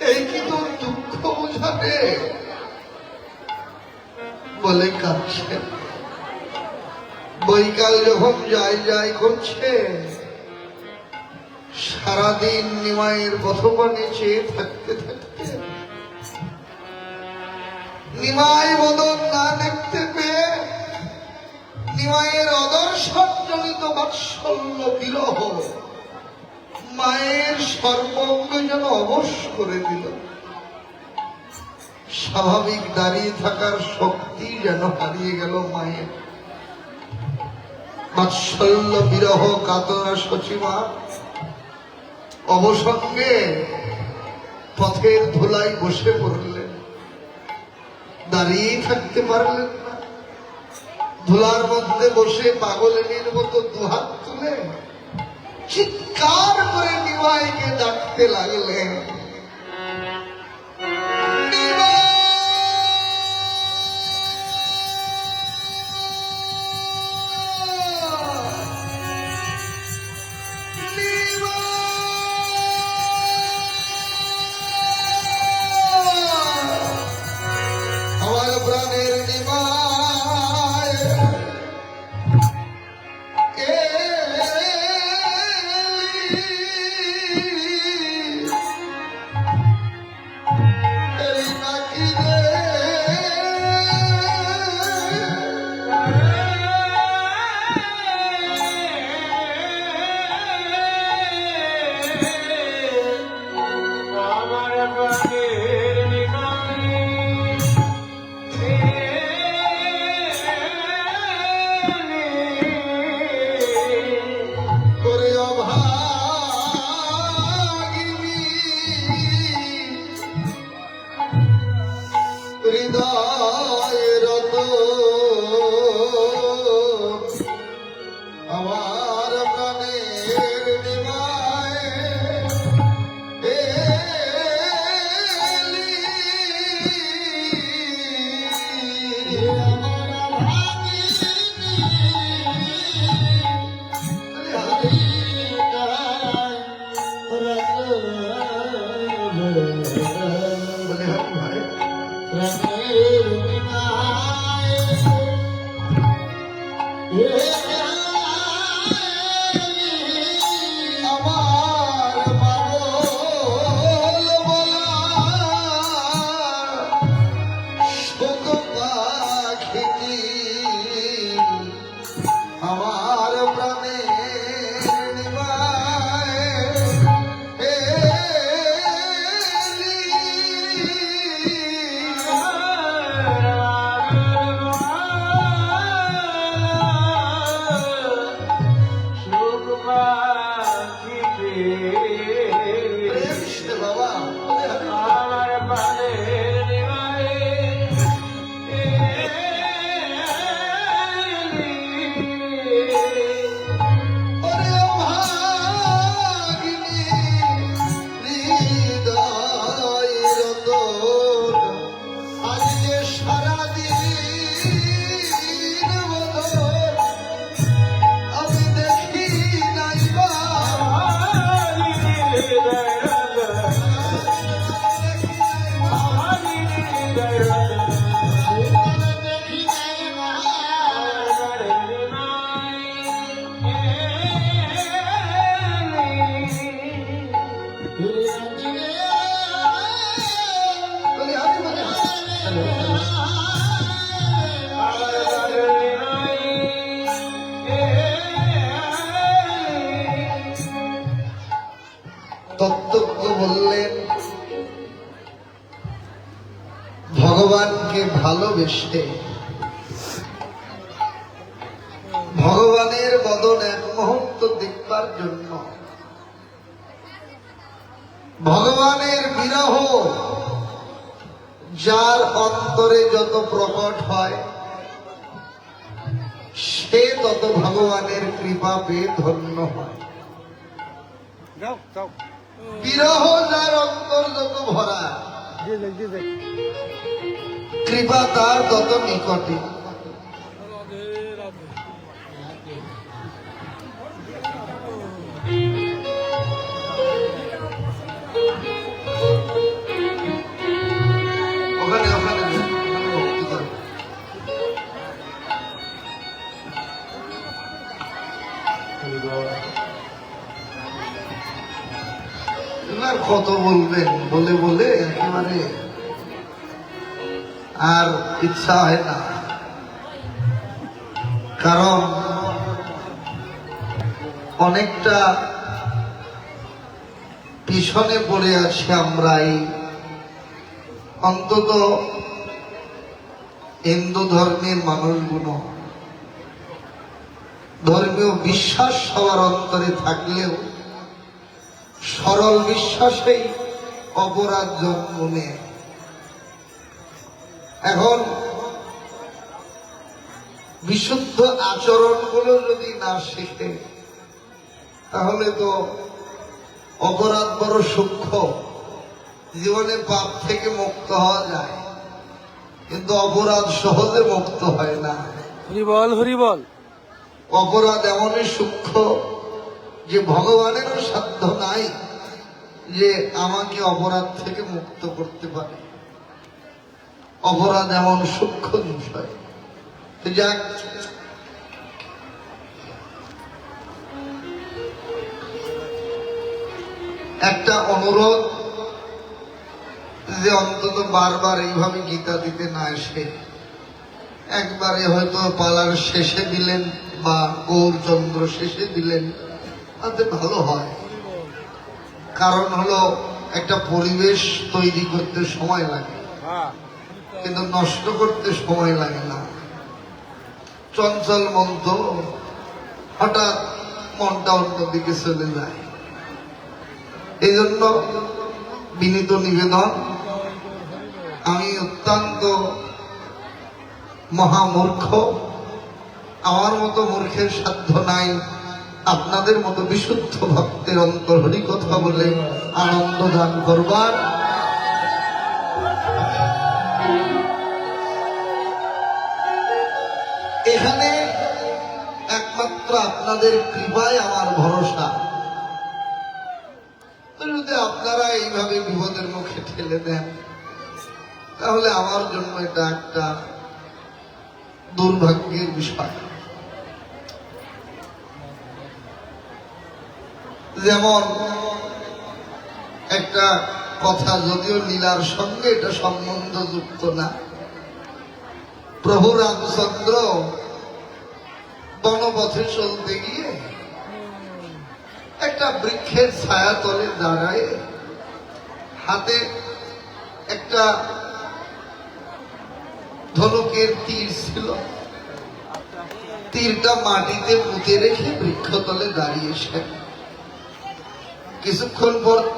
এই কি দুঃখ বোঝাবে? বলে কাঁদছে। বৈকাল যখন যাই যাই করছে সারাদিন নিমাইয়ের পথপানে চেয়ে থাকতে থাকতে নিমাই বদন না দেখতে পেয়ে নিমাইয়ের অদর্শনজনিত বাৎসল্য বিরহ মায়ের সর্বঙ্গ যেন অবশ করে দিল। স্বাভাবিক দাঁড়িয়ে থাকার শক্তি যেন হারিয়ে গেল মায়ের। বাৎসল্য বিরহ কাতরা সচিমা, অবসঙ্গে পথের ধুলাই বসে পড়লেন। দাঁড়িয়েই থাকতে পারলেন না। ধুলার মধ্যে বসে পাগলের মতো দুহাত তুলে चित्कार बरे निवायके दाखते लागले. হৃদয়ের ভাই ভগবানকে ভালোবেসে। ভগবানের বদন এক মুহূর্ত দেখবার জন্য। ভগবানের বিরহ যার অন্তরে যত প্রকট হয় সে তত ভগবানের কৃপা পেয়ে ধন্য হয়। বিরহ যার অন্তর যত ভরা কৃপা তার তত নিকটে। কত বলবেন? বলে বলে একেবারে আর ইচ্ছা হয় না। কারণ অনেকটা পিছনে পড়ে আছি আমরা এই অন্তত হিন্দু ধর্মের মানুষগুলো ধর্মীয় বিশ্বাস সবার অন্তরে থাকলেও সরল বিশ্বাসেই অপরাধ জন্ম নেয়। এখন বিশুদ্ধ আচরণগুলো যদি না শিখে তাহলে তো অপরাধ বড় সূক্ষ্ম। জীবনে পাপ থেকে মুক্ত হওয়া যায় কিন্তু অপরাধ সহজে মুক্ত হয় না। হরি বল হরি বল। অপরাধ এমনই সূক্ষ্ম যে ভগবানেরও সাধ্য নাই যে আমাকে অপরাধ থেকে মুক্ত করতে পারে। অপরাধ এমন সূক্ষ্ম বিষয়। যাক। একটা অনুরোধ যে অন্তত বারবার এইভাবে গীতা দিতে না এসে একবারে হয়তো পালার শেষে দিলেন বা গৌরচন্দ্র শেষে দিলেন, তাতে ভালো হয়। কারণ হলো একটা পরিবেশ তৈরি করতে সময় লাগে। হ্যাঁ। কিন্তু নষ্ট করতে সময় লাগে না। চঞ্চল মন তো হঠাৎ মনটা অন্যদিকে চলে যায়। এই জন্য বিনীত নিবেদন, আমি অত্যন্ত মহামূর্খ। আমার মতো মূর্খের সাধ্য নাই। আপনাদের মতো বিশুদ্ধ ভক্তের অন্তরহরি কথা বলে আনন্দ দান করবার। আপনাদের কৃপায় আমার ভরসা। যদি আপনারা এইভাবে বিপদের মুখে ঠেলে দেন, তাহলে আমার জন্য এটা একটা দুর্ভাগ্যের বিষয়। যেমন একটা কথা, যদিও লীলার সঙ্গে এটা সম্বন্ধ যুক্ত না প্রভু রামচন্দ্র বনপথে চলতে গিয়ে একটা বৃক্ষের ছায়া তলে দাঁড়ায়। হাতে একটা ধনুকের তীর ছিল। তীরটা মাটিতে পুঁতে রেখে বৃক্ষতলে দাঁড়িয়েছেন কিছুক্ষণ পর